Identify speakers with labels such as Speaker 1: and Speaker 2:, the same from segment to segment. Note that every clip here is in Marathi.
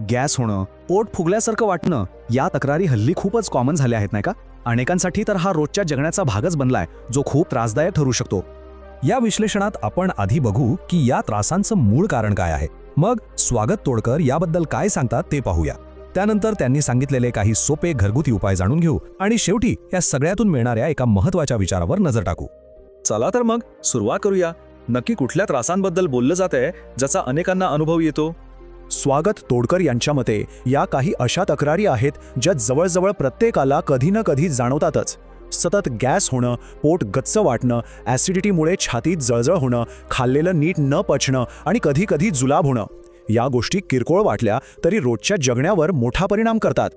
Speaker 1: गॅस होणं पोट फुगल्यासारखं वाटणं या तक्रारी हल्ली खूपच कॉमन झाल्या आहेत नाही का? अनेकांसाठी तर हा रोजच्या जगण्याचा भागच बनलाय जो खूप त्रासदायक ठरू शकतो.
Speaker 2: या विश्लेषणात आपण आधी बघू की या त्रासांचं मूळ कारण काय आहे. मग स्वागत तोडकर याबद्दल काय सांगतात ते पाहूया. त्यानंतर त्यांनी सांगितलेले काही सोपे घरगुती उपाय जाणून घेऊ आणि शेवटी या सगळ्यातून मिळणाऱ्या एका महत्त्वाच्या विचारावर नजर टाकू.
Speaker 1: चला तर मग सुरुवात करूया. नक्की कुठल्या त्रासांबद्दल बोललं जात आहे ज्याचा अनेकांना अनुभव येतो?
Speaker 2: स्वागत तोडकर यांच्या मते या काही अशा तक्रारी आहेत ज्या जवळजवळ प्रत्येकाला कधी ना कधी जाणवतातच. सतत गॅस होणं पोट गच्च वाटणं ॲसिडिटीमुळे छातीत जळजळ होणं खाल्लेलं नीट न पचणं आणि कधी कधी जुलाब होणं या गोष्टी किरकोळ वाटल्या तरी रोजच्या जगण्यावर मोठा परिणाम करतात.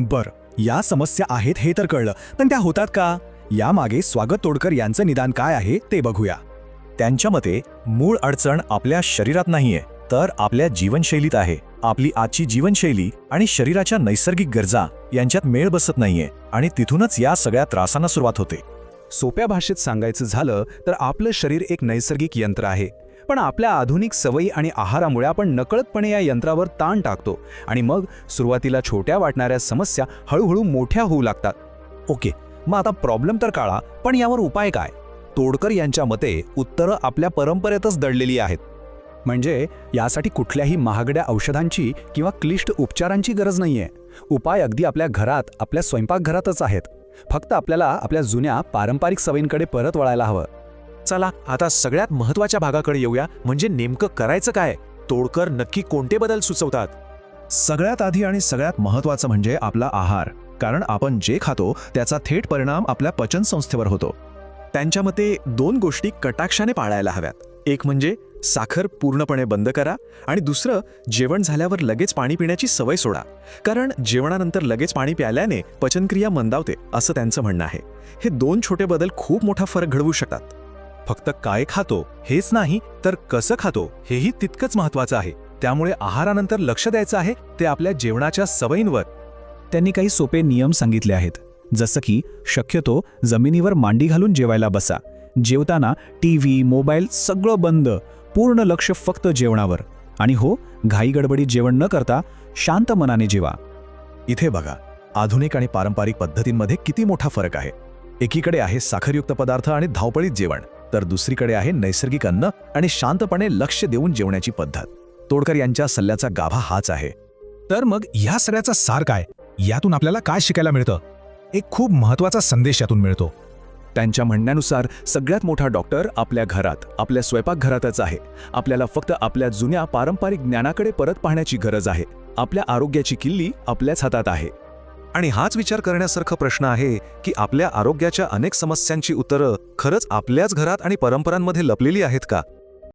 Speaker 2: बर या समस्या आहेत हे तर कळलं पण त्या होतात का? यामागे स्वागत तोडकर यांचं निदान काय आहे ते बघूया. त्यांच्या मते मूळ अडचण आपल्या शरीरात नाहीये. तर आपल्या जीवनशैलीत आहे. आपली आजची जीवनशैली आणि शरीराच्या नैसर्गिक गरजा यांच्यात मेळ बसत नाहीये आणि तिथूनच या सगळ्या त्रासांना सुरुवात होते.
Speaker 3: सोप्या भाषेत सांगायचं झालं तर आपलं शरीर एक नैसर्गिक यंत्र आहे. पण आपल्या आधुनिक सवयी आणि आहारामुळे आपण नकळतपणे या यंत्रावर ताण टाकतो आणि मग सुरुवातीला छोट्या वाटणाऱ्या समस्या हळूहळू मोठ्या होऊ लागतात.
Speaker 2: ओके मग आता प्रॉब्लेम तर काळा पण यावर उपाय काय? तोडकर यांच्या मते उत्तरं आपल्या परंपरेतच दडलेली आहेत.
Speaker 3: म्हणजे यासाठी कुठल्याही महागड्या औषधांची किंवा क्लिष्ट उपचारांची गरज नाहीये. उपाय अगदी आपल्या घरात आपल्या स्वयंपाकघरातच आहेत. फक्त आपल्याला आपल्या जुन्या पारंपरिक सवयींकडे परत वळायला हवं.
Speaker 4: चला आता सगळ्यात महत्त्वाच्या भागाकडे येऊया. म्हणजे नेमकं करायचं काय? तोडकर नक्की कोणते बदल सुचवतात?
Speaker 2: सगळ्यात आधी आणि सगळ्यात महत्वाचं म्हणजे आपला आहार. कारण आपण जे खातो त्याचा थेट परिणाम आपल्या पचन संस्थेवर होतो.
Speaker 4: त्यांच्या मते दोन गोष्टी कटाक्षाने पाळायला हव्यात. एक म्हणजे साखर पूर्णपणे बंद करा आणि दुसरं जेवण झाल्यावर लगेच पाणी पिण्याची सवय सोडा. कारण जेवणानंतर लगेच पाणी प्यायल्याने पचनक्रिया मंदावते असं त्यांचं म्हणणं आहे. हे दोन छोटे बदल खूप मोठा फरक घडवू शकतात.
Speaker 2: फक्त काय खातो हेच नाही तर कसं खातो हेही तितकंच महत्वाचं आहे. त्यामुळे आहारानंतर लक्ष द्यायचं आहे ते आपल्या जेवणाच्या सवयींवर.
Speaker 1: त्यांनी काही सोपे नियम सांगितले आहेत. जसं की शक्यतो जमिनीवर मांडी घालून जेवायला बसा. जेवताना टी व्ही मोबाईल सगळं बंद. पूर्ण लक्ष फक्त जेवणावर. आणि हो घाईगडबडीत जेवण न करता शांत मनाने जेवा.
Speaker 2: इथे बघा आधुनिक आणि पारंपरिक पद्धतींमध्ये किती मोठा फरक आहे. एकीकडे आहे साखरयुक्त पदार्थ आणि धावपळीत जेवण तर दुसरीकडे आहे नैसर्गिक अन्न आणि शांतपणे लक्ष देऊन जेवण्याची पद्धत. तोडकर यांच्या सल्ल्याचा गाभा हाच आहे. तर मग ह्या सगळ्याचा सार काय? यातून आपल्याला काय शिकायला मिळतं? एक खूप महत्त्वाचा संदेश यातून मिळतो.
Speaker 3: त्यांच्या म्हणण्यानुसार सगळ्यात मोठा डॉक्टर आपल्या घरात आपल्या स्वयंपाकघरातच आहे. आपल्याला फक्त आपल्या जुन्या पारंपरिक ज्ञानाकडे परत पाहण्याची गरज आहे. आपल्या आरोग्याची किल्ली आपल्याच हातात आहे.
Speaker 4: आणि हाच विचार करण्यासारखा प्रश्न आहे की आपल्या आरोग्याच्या अनेक समस्यांची उत्तरं खरंच आपल्याच घरात आणि परंपरांमध्ये लपलेली आहेत का?